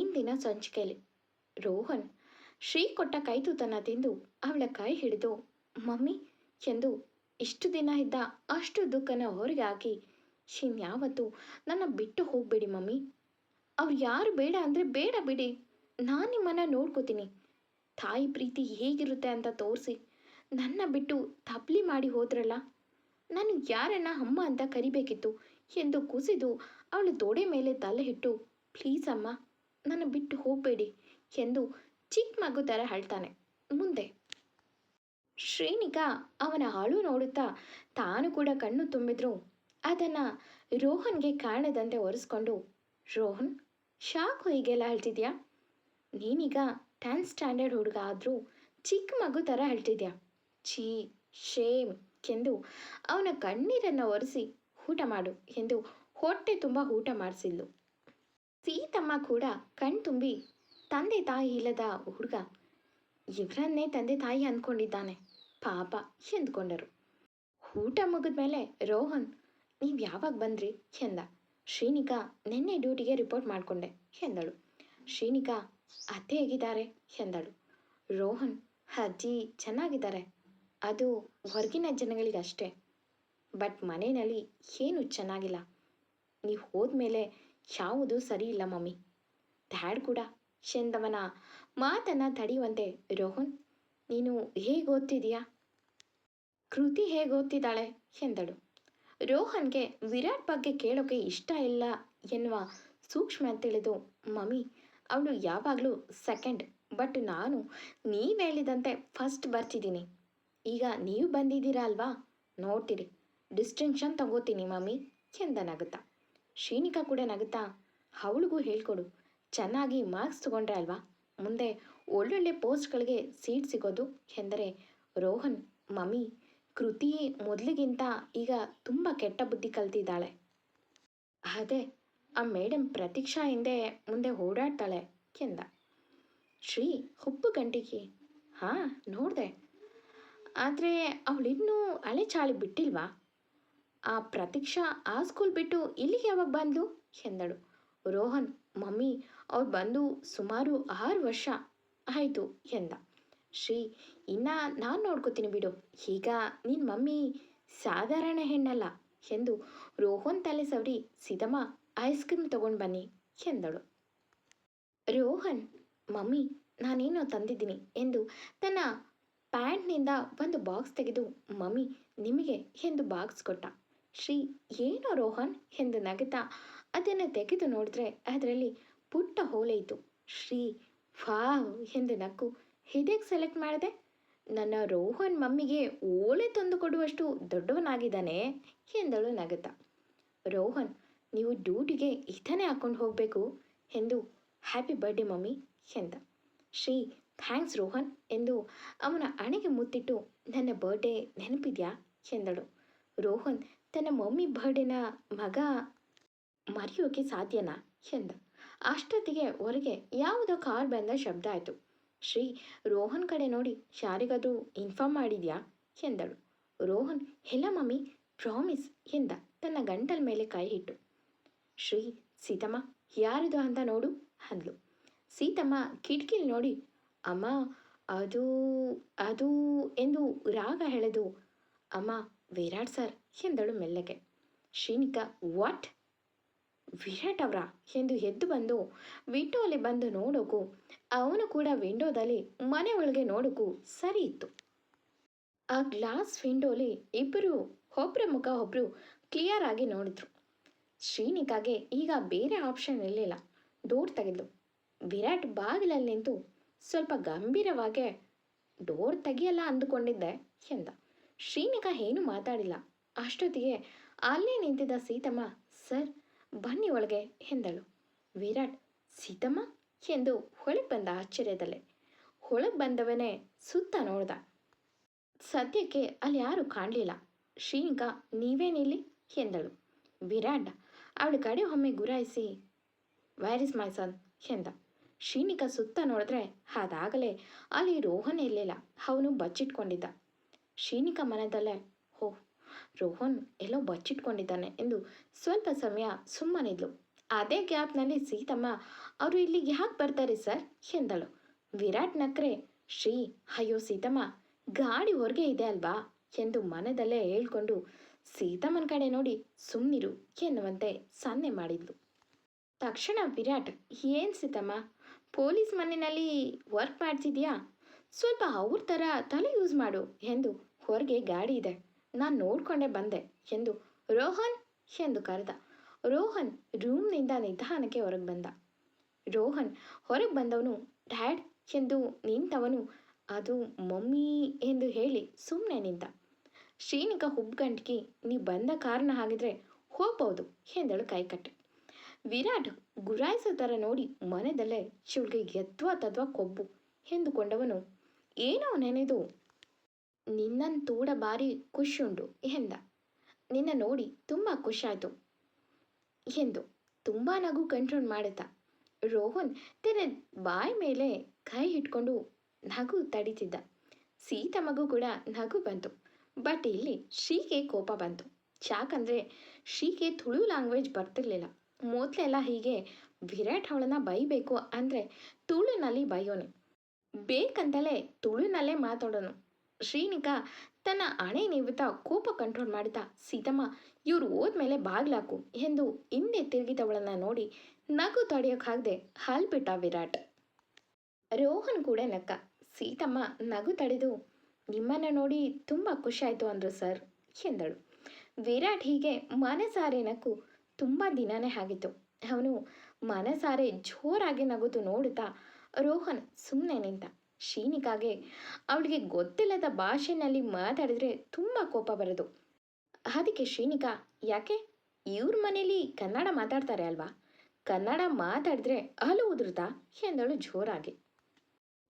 ಇಂದಿನ ಸಂಚಿಕೆಯಲ್ಲಿ. ರೋಹನ್ ಶ್ರೀ ಕೊಟ್ಟ ಕೈತೂತನ ತಿಂದು ಅವಳ ಕೈ ಹಿಡಿದು, ಮಮ್ಮಿ ಎಂದು ಇಷ್ಟು ದಿನ ಇದ್ದ ಅಷ್ಟು ದುಃಖನ ಹೊರಗೆ ಹಾಕಿ ಇನ್ಯಾವತ್ತು ನನ್ನ ಬಿಟ್ಟು ಹೋಗ್ಬೇಡಿ ಮಮ್ಮಿ. ಅವ್ರು ಯಾರು ಬೇಡ ಅಂದರೆ ಬೇಡ ಬಿಡಿ. ನಾನು ನಿಮ್ಮನ್ನು ನೋಡ್ಕೋತೀನಿ. ತಾಯಿ ಪ್ರೀತಿ ಹೇಗಿರುತ್ತೆ ಅಂತ ತೋರಿಸಿ. ನನ್ನ ಬಿಟ್ಟು ತಪ್ಲಿ ಮಾಡಿ ಹೋದ್ರಲ್ಲ. ನಾನು ಯಾರನ್ನ ಅಮ್ಮ ಅಂತ ಕರಿಬೇಕಿತ್ತು? ಎಂದು ಕುಸಿದು ಅವಳು ತೋಡೆ ಮೇಲೆ ತಲೆ ಇಟ್ಟು, ಪ್ಲೀಸ್ ಅಮ್ಮ ನನ್ನ ಬಿಟ್ಟು ಹೋಗಬೇಡಿ ಎಂದು ಚಿಕ್ಕ ಮಗು ಥರ ಹೇಳ್ತಾನೆ ಮುಂದೆ ಶ್ರೀನಿಕಾ ಅವನ ಹಾಳು ನೋಡುತ್ತಾ ತಾನು ಕೂಡ ಕಣ್ಣು ತುಂಬಿದ್ರು. ಅದನ್ನು ರೋಹನ್ಗೆ ಕಾಣದಂತೆ ಒರೆಸ್ಕೊಂಡು, ರೋಹನ್, ಶಾಕು ಹೀಗೆಲ್ಲ ಹೇಳ್ತಿದ್ಯಾ ನೀನೀಗ ಟೆಂತ್ ಸ್ಟ್ಯಾಂಡರ್ಡ್ ಹುಡುಗ ಆದರೂ ಚಿಕ್ಕ ಮಗು ಥರ ಹೇಳ್ತಿದ್ಯಾ ಛೀ, ಶೇಮ್ ಎಂದು ಅವನ ಕಣ್ಣೀರನ್ನು ಒರೆಸಿ, ಊಟ ಮಾಡು ಎಂದು ಹೊಟ್ಟೆ ತುಂಬ ಊಟ ಮಾಡಿಸಿದ್ಲು. ಸೀತಮ್ಮ ಕೂಡ ಕಣ್ತುಂಬಿ ತಂದೆ ತಾಯಿ ಇಲ್ಲದ ಹುಡುಗ. ಇವರನ್ನೇ ತಂದೆ ತಾಯಿ ಅಂದ್ಕೊಂಡಿದ್ದಾನೆ ಪಾಪ ಎಂದ್ಕೊಂಡರು. ಊಟ ಮುಗಿದ ಮೇಲೆ ರೋಹನ್, ನೀವು ಯಾವಾಗ ಬಂದ್ರಿ? ಎಂದ. ಶ್ರೀನಿಕಾ ನಿನ್ನೆ ಡ್ಯೂಟಿಗೆ ರಿಪೋರ್ಟ್ ಮಾಡಿಕೊಂಡೆ ಎಂದಳು. ಶ್ರೀನಿಕಾ, ಅತ್ತೆ ಹೇಗಿದ್ದಾರೆ? ಎಂದಳು. ರೋಹನ್, ಅಜ್ಜಿ ಚೆನ್ನಾಗಿದ್ದಾರೆ. ಅದು ಹೊರಗಿನ ಜನಗಳಿಗಷ್ಟೇ. ಬಟ್ ಮನೆಯಲ್ಲಿ ಏನು ಚೆನ್ನಾಗಿಲ್ಲ. ನೀವು ಹೋದ್ಮೇಲೆ ಯಾವುದೂ ಸರಿ ಇಲ್ಲ ಮಮ್ಮಿ. ಡ್ಯಾಡ್ ಕೂಡ. ಎಂದವನ ಮಾತನ್ನು ತಡೆಯುವಂತೆ ರೋಹನ್ ನೀನು ಹೇಗೆ ಓದ್ತಿದೀಯಾ? ಕೃತಿ ಹೇಗೆ ಓದ್ತಿದ್ದಾಳೆ? ಎಂದಳು. ರೋಹನ್ಗೆ ವಿರಾಟ್ ಬಗ್ಗೆ ಕೇಳೋಕೆ ಇಷ್ಟ ಇಲ್ಲ ಎನ್ನುವ ಸೂಕ್ಷ್ಮ ತಿಳಿದು ಮಮ್ಮಿ, ಅವಳು ಯಾವಾಗಲೂ ಸೆಕೆಂಡ್, ಬಟ್ ನಾನು ನೀವು ಹೇಳಿದಂತೆ ಫಸ್ಟ್ ಬರ್ತಿದ್ದೀನಿ. ಈಗ ನೀವು ಬಂದಿದ್ದೀರಾ ಅಲ್ವಾ? ನೋಡ್ತೀರಿ. ಡಿಸ್ಟಿಂಕ್ಷನ್ ತಗೋತೀನಿ ಮಮ್ಮಿ, ಎಂದ ಶ್ರೀನಿಕಾ ಕೂಡ ನಗುತ್ತಾ, ಅವಳಿಗೂ ಹೇಳ್ಕೊಡು. ಚೆನ್ನಾಗಿ ಮಾರ್ಕ್ಸ್ ತಗೊಂಡ್ರೆ ಅಲ್ವಾ? ಮುಂದೆ ಒಳ್ಳೊಳ್ಳೆ ಪೋಸ್ಟ್ಗಳಿಗೆ ಸೀಟ್ ಸಿಗೋದು ಎಂದರೆ ರೋಹನ್, ಮಮ್ಮಿ ಕೃತಿ ಮೊದಲಿಗಿಂತ ಈಗ ತುಂಬ ಕೆಟ್ಟ ಬುದ್ಧಿ ಕಲ್ತಿದ್ದಾಳೆ. ಅದೇ, ಆ ಮೇಡಮ್ ಪ್ರತೀಕ್ಷಾ ಹಿಂದೆ ಮುಂದೆ ಓಡಾಡ್ತಾಳೆ, ಎಂದ. ಶ್ರೀ ಹುಪ್ಪು ಗಂಟಿಗೆ? ಹಾಂ, ನೋಡಿದೆ. ಆದರೆ ಅವಳಿನ್ನೂ ಹಳೆ ಚಾಳಿ ಬಿಟ್ಟಿಲ್ವಾ? ಆ ಪ್ರತೀಕ್ಷಾ ಆ ಸ್ಕೂಲ್ ಬಿಟ್ಟು ಇಲ್ಲಿಗೆ ಯಾವಾಗ ಬಂದ್ಲು? ಎಂದಳು. ರೋಹನ್, ಮಮ್ಮಿ ಅವ್ರು ಬಂದು ಸುಮಾರು ಆರು ವರ್ಷ ಆಯಿತು ಎಂದ. ಶ್ರೀ, ಇನ್ನ ನಾನು ನೋಡ್ಕೋತೀನಿ ಬಿಡು. ಈಗ ನಿನ್ನ ಮಮ್ಮಿ ಸಾಧಾರಣ ಹೆಣ್ಣಲ್ಲ ಎಂದು ರೋಹನ್ ತಲೆ ಸವರಿ ಸಿದಮ್ಮ ಐಸ್ ಕ್ರೀಮ್ ತಗೊಂಡು ಬನ್ನಿ ಎಂದಳು. ರೋಹನ್, ಮಮ್ಮಿ, ನಾನೇನೋ ತಂದಿದ್ದೀನಿ ಎಂದು ತನ್ನ ಪ್ಯಾಂಟ್ನಿಂದ ಒಂದು ಬಾಕ್ಸ್ ತೆಗೆದು ಮಮ್ಮಿ ನಿಮಗೆ ಎಂದು ಬಾಕ್ಸ್ ಕೊಟ್ಟ. ಶ್ರೀ ಏನು ರೋಹನ್ ಎಂದು ನಗುತ್ತಾ ಅದನ್ನು ತೆಗೆದು ನೋಡಿದ್ರೆ ಅದರಲ್ಲಿ ಪುಟ್ಟ ಹೋಲೆ ಇತ್ತು. ಶ್ರೀ, ವಾವ್ ಎಂದು ನಕ್ಕು. ಇದಕ್ಕೆ ಸೆಲೆಕ್ಟ್ ಮಾಡಿದೆ? ನನ್ನ ರೋಹನ್ ಮಮ್ಮಿಗೆ ಓಲೆ ತಂದು ಕೊಡುವಷ್ಟು ದೊಡ್ಡವನಾಗಿದ್ದಾನೆ ಎಂದಳು ನಗುತ್ತಾ. ರೋಹನ್, ನೀವು ಡ್ಯೂಟಿಗೆ ಇದನ್ನೇ ಹಾಕ್ಕೊಂಡು ಹೋಗಬೇಕು ಎಂದು ಹ್ಯಾಪಿ ಬರ್ಡೇ ಮಮ್ಮಿ ಎಂದ. ಶ್ರೀ ಥ್ಯಾಂಕ್ಸ್ ರೋಹನ್ ಎಂದು ಅವನ ಅಣೆಗೆ ಮುತ್ತಿಟ್ಟು ನನ್ನ ಬರ್ಡೇ ನೆನಪಿದ್ಯಾ ಎಂದಳು. ರೋಹನ್ ತನ್ನ ಮಮ್ಮಿ ಬರ್ಡೇನ ಮಗ ಮರೆಯೋಕೆ ಸಾಧ್ಯನಾ? ಎಂದ. ಅಷ್ಟೊತ್ತಿಗೆ ಹೊರಗೆ ಯಾವುದೋ ಕಾರ್ ಬಂದ ಶಬ್ದ ಆಯಿತು. ಶ್ರೀ ರೋಹನ್ ಕಡೆ ನೋಡಿ ಯಾರಿಗಾದರೂ ಇನ್ಫಾರ್ಮ್ ಮಾಡಿದ್ಯಾ? ಎಂದಳು. ರೋಹನ್, ಎಲ್ಲ ಮಮ್ಮಿ, ಪ್ರಾಮಿಸ್, ಎಂದ. ತನ್ನ ಗಂಟಲ ಮೇಲೆ ಕೈ ಇಟ್ಟು. ಶ್ರೀ, ಸೀತಮ್ಮ, ಯಾರಿದು ಅಂತ ನೋಡು, ಅಂದ್ಲು. ಸೀತಮ್ಮ ಕಿಟಕಿಲಿ ನೋಡಿ, ಅಮ್ಮ, ಅದು ಅದು, ಎಂದು ರಾಗ ಎಳೆದು, ಅಮ್ಮ, ವಿರಾಟ್ ಸರ್ ಎಂದಳು ಮೆಲ್ಲಗೆ. ಶ್ರೀನಿಕಾ, ವಾಟ್? ವಿರಾಟ್ ಅವರ? ಎಂದು ಎದ್ದು ಬಂದು ವಿಂಡೋಲಿ ಬಂದು ನೋಡೋಕು. ಅವನು ಕೂಡ ವಿಂಡೋದಲ್ಲಿ ಮನೆ ಒಳಗೆ ನೋಡೋಕು ಸರಿ ಇತ್ತು. ಆ ಗ್ಲಾಸ್ ವಿಂಡೋಲಿ ಇಬ್ಬರು ಒಬ್ಬರ ಮುಖ ಒಬ್ಬರು ಕ್ಲಿಯರ್ ಆಗಿ ನೋಡಿದ್ರು. ಶ್ರೀನಿಕಾಗೆ ಈಗ ಬೇರೆ ಆಪ್ಷನ್ ಇರಲಿಲ್ಲ. ಡೋರ್ ತೆಗೆದು ವಿರಾಟ್ ಬಾಗಿಲಲ್ಲಿ ನಿಂತು ಸ್ವಲ್ಪ ಗಂಭೀರವಾಗಿ ಡೋರ್ ತೆಗಿಯಲ್ಲ ಅಂದುಕೊಂಡಿದ್ದೆ, ಎಂದ. ಶ್ರೀನಿಕಾ ಏನೂ ಮಾತಾಡಿಲ್ಲ. ಅಷ್ಟೊತ್ತಿಗೆ ಅಲ್ಲೇ ನಿಂತಿದ್ದ ಸೀತಮ್ಮ, ಸರ್, ಬನ್ನಿ ಒಳಗೆ, ಎಂದಳು. ವಿರಾಟ್, ಸೀತಮ್ಮ? ಎಂದು ಒಳಗೆ ಬಂದ ಆಶ್ಚರ್ಯದಲ್ಲೇ. ಒಳಗೆ ಬಂದವನೇ ಸುತ್ತ ನೋಡ್ದ. ಸದ್ಯಕ್ಕೆ ಅಲ್ಲಿ ಯಾರೂ ಕಾಣಲಿಲ್ಲ. ಶ್ರೀನಿಕ, ನೀವೇನಿಲ್ಲಿ? ಎಂದಳು. ವಿರಾಟ್, ಅವಳ ಕಡೆ ಒಮ್ಮೆ ಗುರಾಯಿಸಿ ವೈರ್ ಇಸ್ ಮೈ ಸನ್ ಎಂದ. ಶ್ರೀನಿಕ ಸುತ್ತ ನೋಡಿದ್ರೆ ಅದಾಗಲೇ ಅಲ್ಲಿ ರೋಹನ್ ಇರಲಿಲ್ಲ. ಅವನು ಬಚ್ಚಿಟ್ಕೊಂಡಿದ್ದ. ಶ್ರೀನಿಕ ಮನದಲ್ಲೇ ಹೋ ರೋಹನ್ ಎಲ್ಲೋ ಬಚ್ಚಿಟ್ಕೊಂಡಿದ್ದಾನೆ ಎಂದು ಸ್ವಲ್ಪ ಸಮಯ ಸುಮ್ಮನಿದ್ಲು. ಅದೇ ಗ್ಯಾಪ್ನಲ್ಲಿ ಸೀತಮ್ಮ, ಅವರು ಇಲ್ಲಿಗೆ ಯಾಕೆ ಬರ್ತಾರೆ ಸರ್? ಎಂದಳು. ವಿರಾಟ್ ನಕ್ರೆ, ಶ್ರೀ, ಅಯ್ಯೋ ಸೀತಮ್ಮ, ಗಾಡಿ ಹೊರಗೆ ಇದೆ ಅಲ್ವಾ? ಎಂದು ಮನದಲ್ಲೇ ಹೇಳ್ಕೊಂಡು ಸೀತಮ್ಮನ ಕಡೆ ನೋಡಿ ಸುಮ್ಮನಿರು ಎನ್ನುವಂತೆ ಸನ್ನೆ ಮಾಡಿದ್ಲು. ತಕ್ಷಣ ವಿರಾಟ್, ಏನು ಸೀತಮ್ಮ, ಪೊಲೀಸ್ ಮನೆಯಲ್ಲಿ ವರ್ಕ್ ಮಾಡ್ತಿದ್ಯಾ ಸ್ವಲ್ಪ ಅವ್ರ ಥರ ತಲೆ ಯೂಸ್ ಮಾಡು ಎಂದು ಹೊರಗೆ ಗಾಡಿ ಇದೆ. ನಾನು ನೋಡ್ಕೊಂಡೇ ಬಂದೆ ಎಂದು ರೋಹನ್ ಎಂದು ಕರೆದ. ರೋಹನ್ ರೂಮ್ನಿಂದ ನಿಧಾನಕ್ಕೆ ಹೊರಗೆ ಬಂದ. ರೋಹನ್ ಹೊರಗೆ ಬಂದವನು, ಡ್ಯಾಡ್, ಎಂದು ನಿಂತವನು, ಅದು ಮಮ್ಮಿ, ಎಂದು ಹೇಳಿ ಸುಮ್ಮನೆ ನಿಂತ. ಶ್ರೀನಿಕ ಹುಬ್ಗಂಟ್ಗೆ, ನೀ ಬಂದ ಕಾರಣ ಹಾಗಿದ್ರೆ ಹೋಗ್ಬೋದು, ಎಂದಳು ಕೈಕಟ್ಟೆ. ವಿರಾಟ್ ಗುರಾಯಿಸೋ ಥರ ನೋಡಿ ಮನೆದಲ್ಲೇ ಶಿವಳಿಗೆ ಎತ್ವ ತದ್ವಾ ಕೊಬ್ಬು ಎಂದುಕೊಂಡವನು, ಏನೋ ನೆನೆದು ನಿನ್ನನ್ನು ತೂಡ ಬಾರಿ ಖುಷಿಯುಂಡು ಎಂದ. ನಿನ್ನ ನೋಡಿ ತುಂಬ ಖುಷಾಯಿತು ಎಂದು ತುಂಬ ನಗು ಕಂಟ್ರೋಲ್ ಮಾಡುತ್ತ. ರೋಹನ್ ತನ್ನ ಬಾಯಿ ಮೇಲೆ ಕೈ ಇಟ್ಕೊಂಡು ನಗು ತಡಿತಿದ್ದ. ಮಗು ಕೂಡ ನಗು ಬಂತು ಬಟ್ ಇಲ್ಲಿ ಶ್ರೀಗೆ ಕೋಪ ಬಂತು. ಯಾಕಂದರೆ ಶ್ರೀಗೆ ತುಳು ಲ್ಯಾಂಗ್ವೇಜ್ ಬರ್ತಿರ್ಲಿಲ್ಲ. ಮೊದಲೆಲ್ಲ ಹೀಗೆ ವಿರಾಟ್ ಅವಳನ್ನ ಬೈಬೇಕು ಅಂದರೆ ತುಳುನಲ್ಲಿ ಬೈಯೋನು. ಬೇಕಂತಲೇ ತುಳುನಲ್ಲೇ ಮಾತಾಡೋನು. ಶ್ರೀನಿಕಾ ತನ್ನ ಹಣೆ ನಿಮಿತ್ತ ಕೋಪ ಕಂಟ್ರೋಲ್ ಮಾಡ್ತಾ ಸೀತಮ್ಮ, ಇವ್ರು ಹೋದ್ಮೇಲೆ ಬಾಗ್ಲಾಕು ಎಂದು ಹಿಂದೆ ತಿರುಗಿದವಳನ್ನ ನೋಡಿ ನಗು ತಡೆಯೋಕ್ಕಾಗದೆ ಹಾಲ್ಬಿಟ್ಟ ವಿರಾಟ್. ರೋಹನ್ ಕೂಡ ನಕ್ಕ ಸೀತಮ್ಮ, ನಗು ತಡೆದು ನಿಮ್ಮನ್ನು ನೋಡಿ ತುಂಬ ಖುಷಿಯಾಯಿತು ಅಂದರು ಸರ್ ಎಂದಳು. ವಿರಾಟ್ ಹೀಗೆ ಮನಸಾರೆ ನಕ್ಕು ತುಂಬ ದಿನನೇ ಆಗಿತ್ತು. ಅವನು ಮನಸಾರೆ ಜೋರಾಗಿ ನಗುದು ನೋಡುತ್ತಾ ರೋಹನ್ ಸುಮ್ಮನೆ ನಿಂತ ಶ್ರೀನಿಕಾಗೆ ಅವಳಿಗೆ ಗೊತ್ತಿಲ್ಲದ ಭಾಷೆನಲ್ಲಿ ಮಾತಾಡಿದ್ರೆ ತುಂಬ ಕೋಪ ಬರೋದು. ಅದಕ್ಕೆ ಶ್ರೀನಿಕಾ ಯಾಕೆ? ಇವ್ರ ಮನೇಲಿ ಕನ್ನಡ ಮಾತಾಡ್ತಾರೆ ಅಲ್ವಾ? ಕನ್ನಡ ಮಾತಾಡಿದ್ರೆ ಅಲು ಉದುರುತ್ತಾ? ಎಂದಳು ಜೋರಾಗಿ.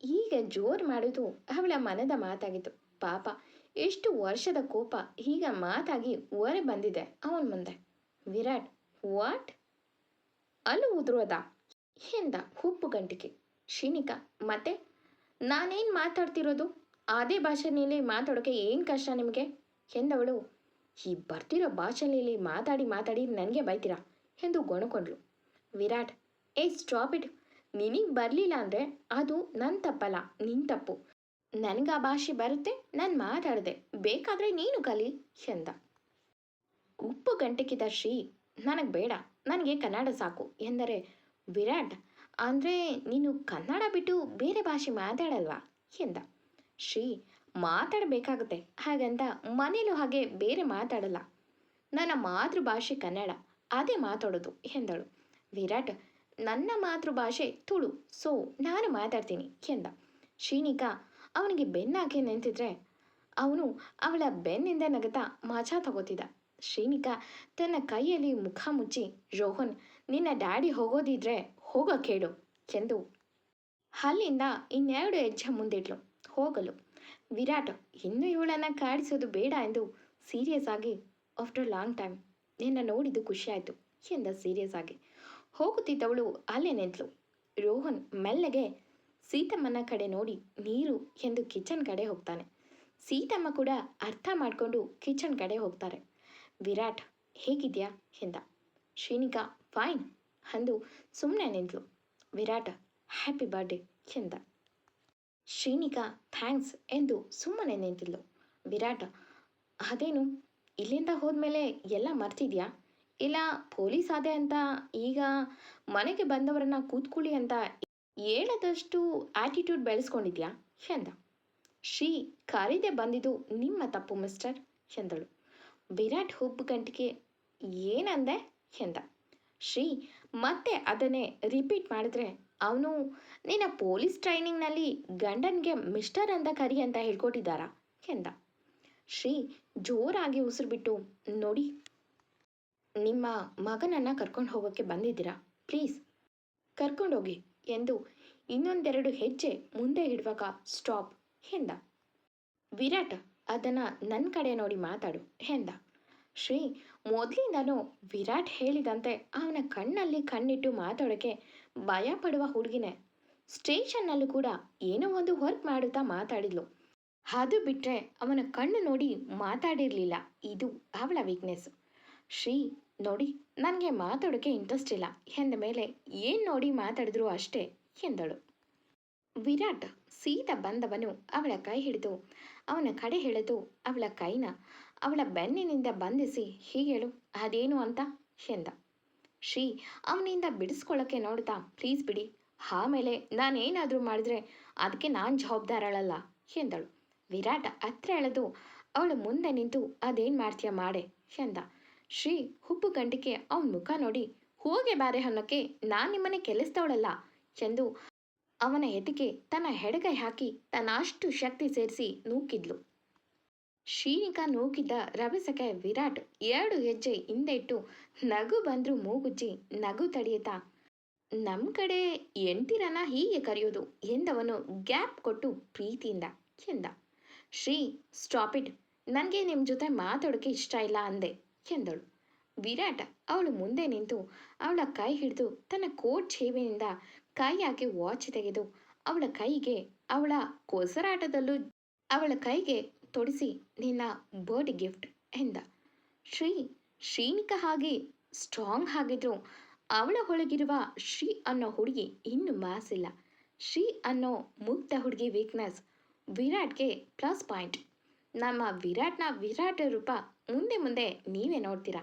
ಈಗ ಜೋರು ಮಾಡೋದು ಅವಳ ಮನದ ಮಾತಾಗಿತ್ತು. ಪಾಪ, ಎಷ್ಟು ವರ್ಷದ ಕೋಪ. ಈಗ ಮಾತಾಗಿ ಹೊರೆ ಬಂದಿದೆ ಅವನ ಮುಂದೆ. ವಿರಾಟ್, ವಾಟ್? ಅಲು ಉದುರೋದ? ಎಂದ ಉಪ್ಪು ಗಂಟಿಕೆ ಶ್ರೀನಿಕಾ ಮತ್ತೆ? ನಾನೇನು ಮಾತಾಡ್ತಿರೋದು? ಅದೇ ಭಾಷೆಯಲ್ಲಿ ಮಾತಾಡೋಕ್ಕೆ ಏನು ಕಷ್ಟ ನಿಮಗೆ? ಎಂದವಳು, ಈ ಬರ್ತಿರೋ ಭಾಷೆಯಲ್ಲಿ ಮಾತಾಡಿ ಮಾತಾಡಿ ನನಗೆ ಬೈತೀರಾ? ಎಂದು ಗೊಣಕೊಂಡ್ಳು. ವಿರಾಟ್, ಏ, ಸ್ಟಾಪ್ ಇಟ್. ನಿನಗೆ ಬರಲಿಲ್ಲ ಅಂದರೆ ಅದು ನನ್ನ ತಪ್ಪಲ್ಲ ನಿನ್ನ ತಪ್ಪು. ನನಗೆ ಆ ಭಾಷೆ ಬರುತ್ತೆ, ನಾನು ಮಾತಾಡಿದೆ. ಬೇಕಾದರೆ ನೀನು ಕಲಿ, ಎಂದ. ಉಪ್ಪು ಗಂಟೆಕಿದ ಶ್ರೀ, ನನಗೆ ಬೇಡ, ನನಗೆ ಕನ್ನಡ ಸಾಕು, ಎಂದರೆ, ವಿರಾಟ್ ಅಂದರೆ ನೀನು ಕನ್ನಡ ಬಿಟ್ಟು ಬೇರೆ ಭಾಷೆ ಮಾತಾಡಲ್ವಾ? ಎಂದ. ಶ್ರೀ, ಮಾತಾಡಬೇಕಾಗುತ್ತೆ. ಹಾಗಂತ ಮನೇಲೂ ಹಾಗೆ ಬೇರೆ ಮಾತಾಡಲ್ಲ. ನನ್ನ ಮಾತೃಭಾಷೆ ಕನ್ನಡ, ಅದೇ ಮಾತಾಡೋದು, ಎಂದಳು. ವಿರಾಟ್, ನನ್ನ ಮಾತೃಭಾಷೆ ತುಳು, ಸೊ ನಾನು ಮಾತಾಡ್ತೀನಿ, ಎಂದ. ಶ್ರೀನಿಕಾ, ಅವನಿಗೆ ಬೆನ್ನಾಕೆ ನಿಂತಿದ್ರೆ ಅವನು ಅವಳ ಬೆನ್ನಿಂದ ನಗತಾ ಮಜಾ ತಗೋತಿದ್ದ. ಶ್ರೀನಿಕಾ, ತನ್ನ ಕೈಯಲ್ಲಿ ಮುಖ ಮುಚ್ಚಿ, ರೋಹನ್, ನಿನ್ನ ಡ್ಯಾಡಿ ಹೋಗೋದಿದ್ರೆ ಹೋಗೋ ಕೇಳು ಎಂದು ಅಲ್ಲಿಂದ ಇನ್ನೆರಡು ಹೆಜ್ಜೆ ಮುಂದಿಟ್ಲು. ಹೋಗಲು. ವಿರಾಟ್, ಇನ್ನೂ ಇವಳನ್ನು ಕಾಡಿಸೋದು ಬೇಡ ಎಂದು ಸೀರಿಯಸ್ ಆಗಿ, ಆಫ್ಟರ್ ಲಾಂಗ್ ಟೈಮ್, ನಿನ್ನ ನೋಡಿದ್ದು ಖುಷಿಯಾಯಿತು ಎಂದ ಸೀರಿಯಸ್ ಆಗಿ. ಹೋಗುತ್ತಿದ್ದವಳು ಅಲ್ಲೇ ನಿಂತಳು ರೋಹನ್, ಮೆಲ್ಲಗೆ ಸೀತಮ್ಮನ ಕಡೆ ನೋಡಿ ನೀರು ಎಂದು ಕಿಚನ್ ಕಡೆ ಹೋಗ್ತಾನೆ. ಸೀತಮ್ಮ ಕೂಡ ಅರ್ಥ ಮಾಡಿಕೊಂಡು ಕಿಚನ್ ಕಡೆ ಹೋಗ್ತಾರೆ. ವಿರಾಟ್ ಹೇಗಿದ್ಯಾ ಎಂದ. ಶ್ರೀನಿಕಾ ಫೈನ್ ಅಂದು ಸುಮ್ಮನೆ ನಿಂತಳು ವಿರಾಟ್ ಹ್ಯಾಪಿ ಬರ್ಡೇ ಎಂದ. ಶ್ರೀನಿಕಾ ಥ್ಯಾಂಕ್ಸ್ ಎಂದು ಸುಮ್ಮನೆ ನಿಂತಿದ್ಲು. ವಿರಾಟ್, ಅದೇನು, ಇಲ್ಲಿಂದ ಹೋದ್ಮೇಲೆ ಎಲ್ಲ ಮರ್ತಿದ್ಯಾ? ಇಲ್ಲ ಪೊಲೀಸ್ ಆದೆ ಅಂತ ಈಗ ಮನೆಗೆ ಬಂದವರನ್ನ ಕೂತ್ಕೊಳ್ಳಿ ಅಂತ ಹೇಳದಷ್ಟು ಆಟಿಟ್ಯೂಡ್ ಬೆಳೆಸ್ಕೊಂಡಿದ್ಯಾ ಎಂದ. ಶ್ರೀ, ಕರೀದೆ ಬಂದಿದ್ದು ನಿಮ್ಮ ತಪ್ಪು ಮಿಸ್ಟರ್ ಎಂದಳು. ವಿರಾಟ್ ಹುಬ್ಬು ಗಂಟಿಗೆ ಏನಂದೆ ಎಂದ. ಶ್ರೀ, ಮತ್ತೆ ಅದನ್ನೇ ರಿಪೀಟ್ ಮಾಡಿದ್ರೆ ಅವನು, ನಿನ್ನ ಪೊಲೀಸ್ ಟ್ರೈನಿಂಗ್ನಲ್ಲಿ ಗಂಡನಿಗೆ ಮಿಸ್ಟರ್ ಅಂತ ಕರಿ ಅಂತ ಹೇಳ್ಕೊಟ್ಟಿದ್ದಾರಾ? ಎಂದ. ಶ್ರೀ, ಜೋರಾಗಿ ಉಸಿರು ಬಿಟ್ಟು ನೋಡಿ, ನಿಮ್ಮ ಮಗನನ್ನು ಕರ್ಕೊಂಡು ಹೋಗೋಕ್ಕೆ ಬಂದಿದ್ದೀರಾ? ಪ್ಲೀಸ್ ಕರ್ಕೊಂಡೋಗಿ ಎಂದು ಇನ್ನೊಂದೆರಡು ಹೆಜ್ಜೆ ಮುಂದೆ ಇಡುವಾಗ ಸ್ಟಾಪ್ ಎಂದ. ವಿರಾಟ್ ಅದನ್ನು ನನ್ನ ಕಡೆ ನೋಡಿ ಮಾತಾಡು, ಎಂದ. ಶ್ರೀ, ಮೊದಲಿಂದನೂ ವಿರಾಟ್ ಹೇಳಿದಂತೆ ಅವನ ಕಣ್ಣಲ್ಲಿ ಕಣ್ಣಿಟ್ಟು ಮಾತಾಡೋಕ್ಕೆ ಭಯ ಪಡುವ ಹುಡುಗಿನೇ. ಸ್ಟೇಷನ್ನಲ್ಲೂ ಕೂಡ ಏನೋ ಒಂದು ವರ್ಕ್ ಮಾಡುತ್ತಾ ಮಾತಾಡಿದ್ಲು. ಅದು ಬಿಟ್ಟರೆ ಅವನ ಕಣ್ಣು ನೋಡಿ ಮಾತಾಡಿರಲಿಲ್ಲ. ಇದು ಅವಳ ವೀಕ್ನೆಸ್ ಶ್ರೀ, ನೋಡಿ, ನನಗೆ ಮಾತಾಡೋಕ್ಕೆ ಇಂಟ್ರೆಸ್ಟ್ ಇಲ್ಲ. ಎಂದ ಮೇಲೆ, ಏನು ನೋಡಿ ಮಾತಾಡಿದ್ರು ಅಷ್ಟೇ, ಎಂದಳು. ವಿರಾಟ್ ಸೀದಾ ಬಂದವನು ಅವಳ ಕೈ ಹಿಡಿದು. ಅವನ ಕಡೆ ಎಳೆದು ಅವಳ ಕೈನ ಅವಳ ಬೆನ್ನಿನಿಂದ ಬಂಧಿಸಿ, ಹೀಗೇಳು, ಅದೇನು ಅಂತ? ಎಂದ. ಶ್ರೀ, ಅವನಿಂದ ಬಿಡಿಸ್ಕೊಳ್ಳೋಕ್ಕೆ ನೋಡ್ತಾ ಪ್ಲೀಸ್ ಬಿಡಿ. ಆಮೇಲೆ ನಾನೇನಾದರೂ ಮಾಡಿದ್ರೆ ಅದಕ್ಕೆ ನಾನು ಜವಾಬ್ದಾರಳಲ್ಲ, ಎಂದಳು. ವಿರಾಟ್ ಹತ್ರ ಎಳೆದು ಅವಳು ಮುಂದೆ ನಿಂತು, ಅದೇನು ಮಾಡ್ತೀಯ ಮಾಡೆ? ಎಂದ. ಶ್ರೀ, ಹುಬ್ಬು ಗಂಟಿಕೆ ಅವನ ಮುಖ ನೋಡಿ, ಹೋಗೆ ಬಾರೆ ಅನ್ನೋಕ್ಕೆ ನಾನು ನಿಮ್ಮನೆ ಕೆಲಸದವಳಲ್ಲ, ಎಂದು ಅವನ ಎದೆಗೆ ತನ್ನ ಹೆಡಗೈ ಹಾಕಿ ತನ್ನಷ್ಟು ಶಕ್ತಿ ಸೇರಿಸಿ ನೂಕಿದ್ಲು. ಶ್ರೀನಿಕಾ ನೂಕಿದ್ದ ರಭಸಕ್ಕೆ ವಿರಾಟ್ ಎರಡು ಹೆಜ್ಜೆ ಹಿಂದೆ ಇಟ್ಟು ನಗು ಬಂದ್ರು ಮೂಗುಜ್ಜಿ ನಗು ತಡೆಯುತ್ತಾ, ನಮ್ ಕಡೆ ಎಂಟಿರನ ಹೀಗೆ ಕರೆಯೋದು? ಎಂದವನು ಗ್ಯಾಪ್ ಕೊಟ್ಟು ಪ್ರೀತಿಯಿಂದ ಎಂದ. Shri, stop it. ನನಗೆ ನಿಮ್ಮ ಜೊತೆ ಮಾತಾಡೋಕೆ ಇಷ್ಟ ಇಲ್ಲ ಅಂದೆ ಎಂದಳು. ವಿರಾಟ್ ಅವಳು ಮುಂದೆ ನಿಂತು ಅವಳ ಕೈ ಹಿಡಿದು ತನ್ನ ಕೋಟ್ ಜೇಬಿನಿಂದ ಕೈ ಹಾಕಿ ವಾಚ್ ತೆಗೆದು ಅವಳ ಕೈಗೆ, ಅವಳ ಕೊಸರಾಟದಲ್ಲೂ ಅವಳ ಕೈಗೆ ತೊಡಿಸಿ ನಿನ್ನ ಬರ್ಡ್ ಗಿಫ್ಟ್ ಎಂದ. ಶ್ರೀ ಶ್ರೀನಿಕ ಹಾಗೆ ಸ್ಟ್ರಾಂಗ್ ಆಗಿದ್ರು ಅವಳ ಒಳಗಿರುವ ಶ್ರೀ ಅನ್ನೋ ಹುಡುಗಿ ಇನ್ನೂ ಮಾಸಿಲ್ಲ. ಶ್ರೀ ಅನ್ನೋ ಮುಗ್ಧ ಹುಡುಗಿ ವೀಕ್ನೆಸ್ ವಿರಾಟ್ಗೆ ಪ್ಲಸ್ ಪಾಯಿಂಟ್ ನಮ್ಮ ವಿರಾಟ್ನ ವಿರಾಟ ರೂಪ ಮುಂದೆ ಮುಂದೆ ನೀವೇ ನೋಡ್ತೀರಾ?